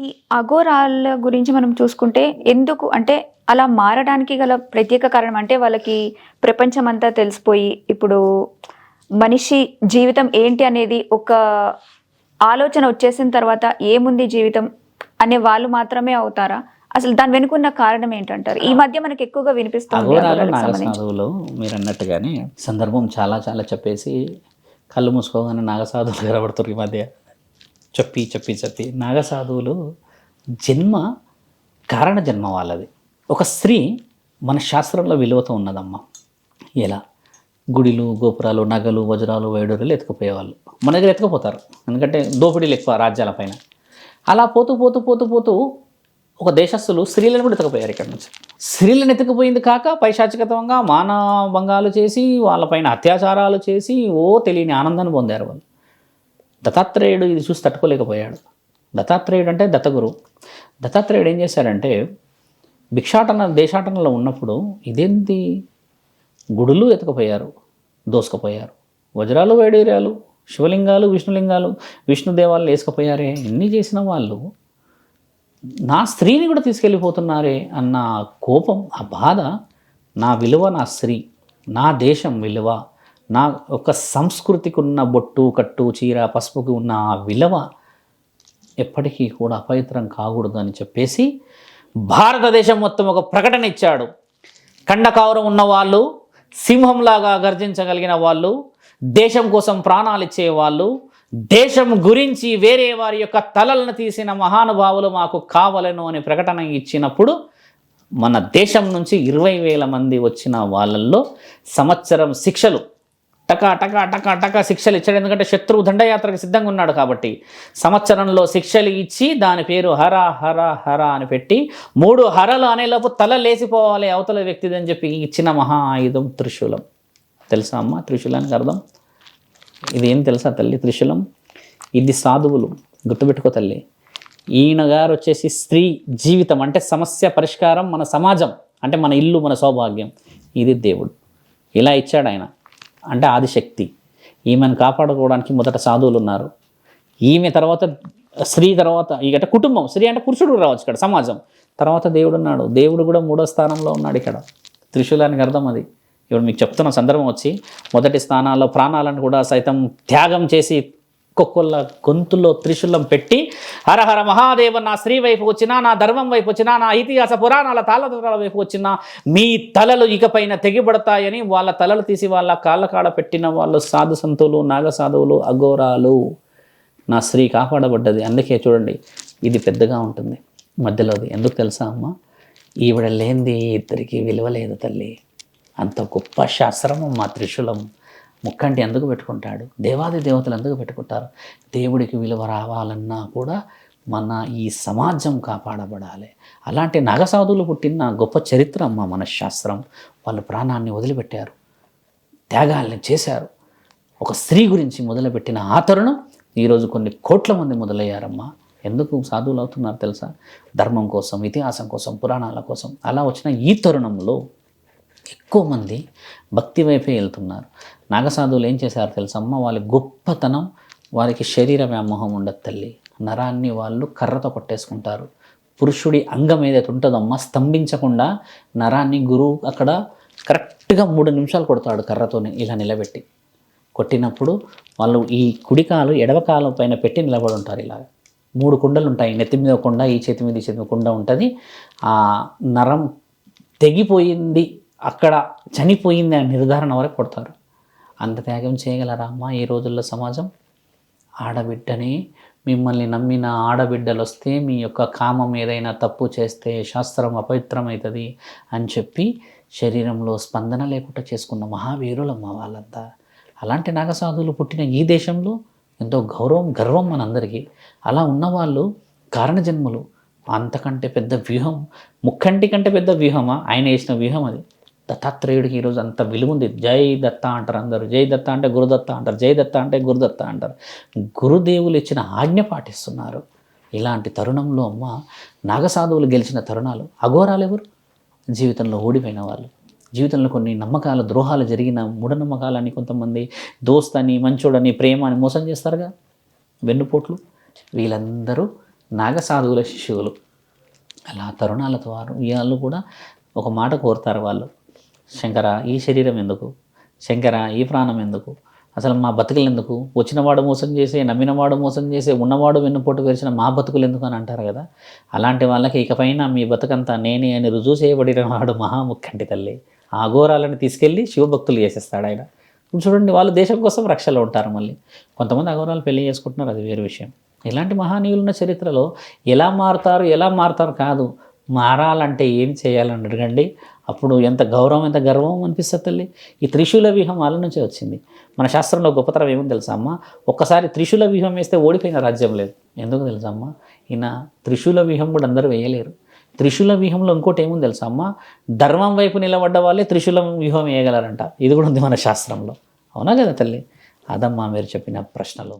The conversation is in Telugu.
ఈ అఘోరాల గురించి మనం చూసుకుంటే ఎందుకు అంటే అలా మారడానికి గల ప్రత్యేక కారణం అంటే వాళ్ళకి ప్రపంచం అంతా తెలిసిపోయి ఇప్పుడు మనిషి జీవితం ఏంటి అనేది ఒక ఆలోచన వచ్చేసిన తర్వాత ఏముంది జీవితం అనే వాళ్ళు మాత్రమే అవుతారా? అసలు దాని వెనుకున్న కారణం ఏంటంటారు? ఈ మధ్య మనకి ఎక్కువగా వినిపిస్తుంది మీరు అన్నట్టుగానే సందర్భం చాలా చాలా చెప్పేసి కళ్ళు మూసుకోగానే నాగసాధువులు కనబడుతారు ఈ మధ్య. చెప్పి చెప్పి చెప్పి. నాగసాధువులు జన్మ కారణ జన్మ వాళ్ళది. ఒక స్త్రీ మన శాస్త్రంలో విలువతో ఉన్నదమ్మా. ఎలా? గుడిలు గోపురాలు నగలు వజ్రాలు వైడూరులు ఎత్తుకుపోయేవాళ్ళు. మన దగ్గర ఎత్తుకుపోతారు. ఎందుకంటే దోపిడీలు ఎక్కువ రాజ్యాలపైన అలా పోతూ పోతూ పోతూ పోతూ ఒక దేశస్తులు స్త్రీలను కూడా ఎత్తుకుపోయారు ఇక్కడ నుంచి. స్త్రీలను ఎత్తుకుపోయింది కాక పైశాచికతంగా మానభంగాలు చేసి వాళ్ళపైన అత్యాచారాలు చేసి ఓ తెలియని ఆనందాన్ని పొందారు వాళ్ళు. దత్తాత్రేయుడు ఇది చూసి తట్టుకోలేకపోయాడు. దత్తాత్రేయుడు అంటే దత్తగురు. దత్తాత్రేయుడు ఏం చేశాడంటే భిక్షాటన దేశాటనలో ఉన్నప్పుడు ఇదేంటి గుడులు ఎతకపోయారు దోసుకుపోయారు. వజ్రాలు వైడూర్యాలు శివలింగాలు విష్ణులింగాలు విష్ణు దేవాలు వేసుకుపోయారే ఇన్ని చేసిన వాళ్ళు? నా స్త్రీని కూడా తీసుకెళ్ళిపోతున్నారే అన్న కోపం ఆ బాధ నా విలువ నా స్త్రీ నా దేశం విలువ. నా ఒక సంస్కృతికి ఉన్న బొట్టు కట్టు చీర పసుపుకి ఉన్న ఆ విలువ ఎప్పటికీ కూడా అపవిత్రం కాకూడదు అని చెప్పేసి భారతదేశం మొత్తం ఒక ప్రకటన ఇచ్చాడు. కండకావరం ఉన్న వాళ్ళు సింహంలాగా గర్జించగలిగిన వాళ్ళు దేశం కోసం ప్రాణాలు ఇచ్చేవాళ్ళు దేశం గురించి వేరే వారి యొక్క తలలను తీసిన మహానుభావులు మాకు కావలను అని ప్రకటన ఇచ్చినప్పుడు మన దేశం నుంచి ఇరవై వేల మంది వచ్చిన వాళ్ళల్లో సంవత్సరం శిక్షలు టకా టకా టకా టకా శిక్షలు ఇచ్చాడు. ఎందుకంటే శత్రువు దండయాత్రకు సిద్ధంగా ఉన్నాడు కాబట్టి సంవత్సరంలో శిక్షలు ఇచ్చి దాని పేరు హర హర హర అని పెట్టి మూడు హరలు అనేలోపు తల లేచిపోవాలి అవతల వ్యక్తిది అని చెప్పి ఇచ్చిన మహా ఆయుధం త్రిశూలం. తెలుసా అమ్మ త్రిశూలానికి అర్థం? ఇది ఏం తెలుసా తల్లి త్రిశూలం? ఇది సాధువులు. గుర్తుపెట్టుకో తల్లి. ఈయన గారు వచ్చేసి స్త్రీ జీవితం అంటే సమస్య పరిష్కారం మన సమాజం అంటే మన ఇల్లు మన సౌభాగ్యం. ఇది దేవుడు. ఇలా ఇచ్చాడు ఆయన. అంటే ఆదిశక్తి ఈమెను కాపాడుకోవడానికి మొదట సాధువులు ఉన్నారు. ఈమె తర్వాత స్త్రీ తర్వాత ఇక కుటుంబం స్త్రీ అంటే పురుషుడు రావచ్చు ఇక్కడ సమాజం. తర్వాత దేవుడు ఉన్నాడు. దేవుడు కూడా మూడో స్థానంలో ఉన్నాడు ఇక్కడ. త్రిశూలానికి అర్థం అది. ఇప్పుడు మీకు చెప్తున్న సందర్భం వచ్చి మొదటి స్థానాల్లో ప్రాణాలను కూడా సైతం త్యాగం చేసి ఒక్కొక్కళ్ళ గొంతులో త్రిశూలం పెట్టి హరహర మహాదేవ నా స్త్రీ వైపు వచ్చినా నా ధర్మం వైపు వచ్చినా నా ఇతిహాస పురాణాల తాళతల వైపు వచ్చినా మీ తలలు ఇకపైన తెగిపడతాయని వాళ్ళ తలలు తీసి వాళ్ళ కాళ్ళకాడ పెట్టిన వాళ్ళు సాధు సంతులు నాగసాధువులు అఘోరాలు. నా స్త్రీ కాపాడబడ్డది. అందుకే చూడండి ఇది పెద్దగా ఉంటుంది మధ్యలోది ఎందుకు తెలుసా అమ్మ? ఈవిడ లేనిది ఇద్దరికి విలువ లేదు తల్లి. అంత గొప్ప శాస్త్రము మా త్రిశూలం. ముక్కంటి ఎందుకు పెట్టుకుంటాడు? దేవాది దేవతలు ఎందుకు పెట్టుకుంటారు? దేవుడికి విలువ రావాలన్నా కూడా మన ఈ సమాజం కాపాడబడాలి. అలాంటి నాగసాధువులు పుట్టిన గొప్ప చరిత్ర అమ్మ మనశ్శాస్త్రం. వాళ్ళు ప్రాణాన్ని వదిలిపెట్టారు. త్యాగాల్ని చేశారు. ఒక స్త్రీ గురించి మొదలుపెట్టిన ఆ తరుణం ఈరోజు కొన్ని కోట్ల మంది మొదలయ్యారమ్మా. ఎందుకు సాధువులు అవుతున్నారు తెలుసా? ధర్మం కోసం ఇతిహాసం కోసం పురాణాల కోసం అలా వచ్చిన ఈ తరుణంలో ఎక్కువ మంది భక్తి వైపే వెళ్తున్నారు. నాగసాధువులు ఏం చేశారు తెలుసమ్మ వాళ్ళ గొప్పతనం వారికి శరీర వ్యామోహం ఉండదు తల్లి. నరాన్ని వాళ్ళు కర్రతో కొట్టేసుకుంటారు. పురుషుడి అంగం ఏదైతే ఉంటుందమ్మా స్తంభించకుండా నరాన్ని గురువు అక్కడ కరెక్ట్గా మూడు నిమిషాలు కొడతాడు కర్రతోనే ఇలా నిలబెట్టి. కొట్టినప్పుడు వాళ్ళు ఈ కుడికాలు ఎడవకాలు పైన పెట్టి నిలబడి ఉంటారు ఇలా మూడు కుండలు ఉంటాయి. నెత్తి మీద కుండ ఈ చేతి మీద ఈ చేతి మీద కుండ ఉంటుంది. ఆ నరం తెగిపోయింది అక్కడ చనిపోయింది అనే నిర్ధారణ వరకు కొడతారు. అంత త్యాగం చేయగలరా అమ్మా ఈ రోజుల్లో సమాజం? ఆడబిడ్డని మిమ్మల్ని నమ్మిన ఆడబిడ్డలు వస్తే మీ యొక్క కామం ఏదైనా తప్పు చేస్తే శాస్త్రం అపవిత్రమవుతుంది అని చెప్పి శరీరంలో స్పందన లేకుండా చేసుకున్న మహావీరులమ్మ వాళ్ళంతా. అలాంటి నాగసాధువులు పుట్టిన ఈ దేశంలో ఎంతో గౌరవం గర్వం మనందరికీ. అలా ఉన్నవాళ్ళు కారణజన్ములు. అంతకంటే పెద్ద వ్యూహం ముక్కంటి కంటే పెద్ద వ్యూహమా? ఆయన వేసిన వ్యూహం అది. దత్తాత్రేయుడికి ఈరోజు అంత విలువ ఉంది జై దత్త అంటారు అందరూ. జై దత్త అంటే గురుదత్త అంటారు. జై దత్త అంటే గురుదత్త అంటారు. గురుదేవులు ఇచ్చిన ఆజ్ఞ పాటిస్తున్నారు. ఇలాంటి తరుణంలో అమ్మ నాగసాధువులు గెలిచిన తరుణాలు అఘోరాలు ఎవరు? జీవితంలో ఓడిపోయిన వాళ్ళు. జీవితంలో కొన్ని నమ్మకాలు ద్రోహాలు జరిగిన మూఢనమ్మకాలని కొంతమంది దోస్తని మంచోడని ప్రేమ అని మోసం చేస్తారుగా? వెన్నుపోట్లు? వీళ్ళందరూ నాగసాధువుల శిష్యువులు అలా తరుణాలతో వారు వాళ్ళు కూడా ఒక మాట కోరుతారు వాళ్ళు. శంకర ఈ శరీరం ఎందుకు? శంకర ఈ ప్రాణం ఎందుకు? అసలు మా బతుకులు ఎందుకు? వచ్చినవాడు మోసం చేసే నమ్మినవాడు మోసం చేసే ఉన్నవాడు వెన్నుపోటు వేసిన మా బతుకులు ఎందుకు అని అంటారు కదా? అలాంటి వాళ్ళకి ఇకపైన మీ బతుకంతా నేనే అని రుజువు చేయబడిన వాడు మహాముఖ్యంటి తల్లి. ఆ ఘోరాలను తీసుకెళ్ళి శివభక్తులు చేసేస్తాడు ఆయన. చూడండి వాళ్ళు దేశం కోసం రక్షలో ఉంటారు మళ్ళీ. కొంతమంది అఘోరాలు పెళ్ళి చేసుకుంటున్నారు అది వేరే విషయం. ఇలాంటి మహానీయులున్న చరిత్రలో ఎలా మారుతారు ఎలా మారుతారు కాదు. మారాలంటే ఏం చేయాలని అడగండి. అప్పుడు ఎంత గౌరవం ఎంత గర్వం అనిపిస్తుంది తల్లి? ఈ త్రిశూల వ్యూహం వాళ్ళ నుంచే వచ్చింది. మన శాస్త్రంలో గొప్పతనం ఏముంది తెలుసా అమ్మ? ఒక్కసారి త్రిశూల వ్యూహం వేస్తే ఓడిపోయిన రాజ్యం లేదు. ఎందుకు తెలుసా అమ్మ? ఈయన త్రిశూల వ్యూహం కూడా అందరూ వేయలేరు. త్రిశూల వ్యూహంలో ఇంకోటి ఏముంది తెలుసా అమ్మ? ధర్మం వైపు నిలబడ్డ వాళ్ళే త్రిశూలం వ్యూహం వేయగలరంట. ఇది కూడా ఉంది మన శాస్త్రంలో. అవునా కదా తల్లి? అదమ్మా మీరు చెప్పిన ప్రశ్నలు.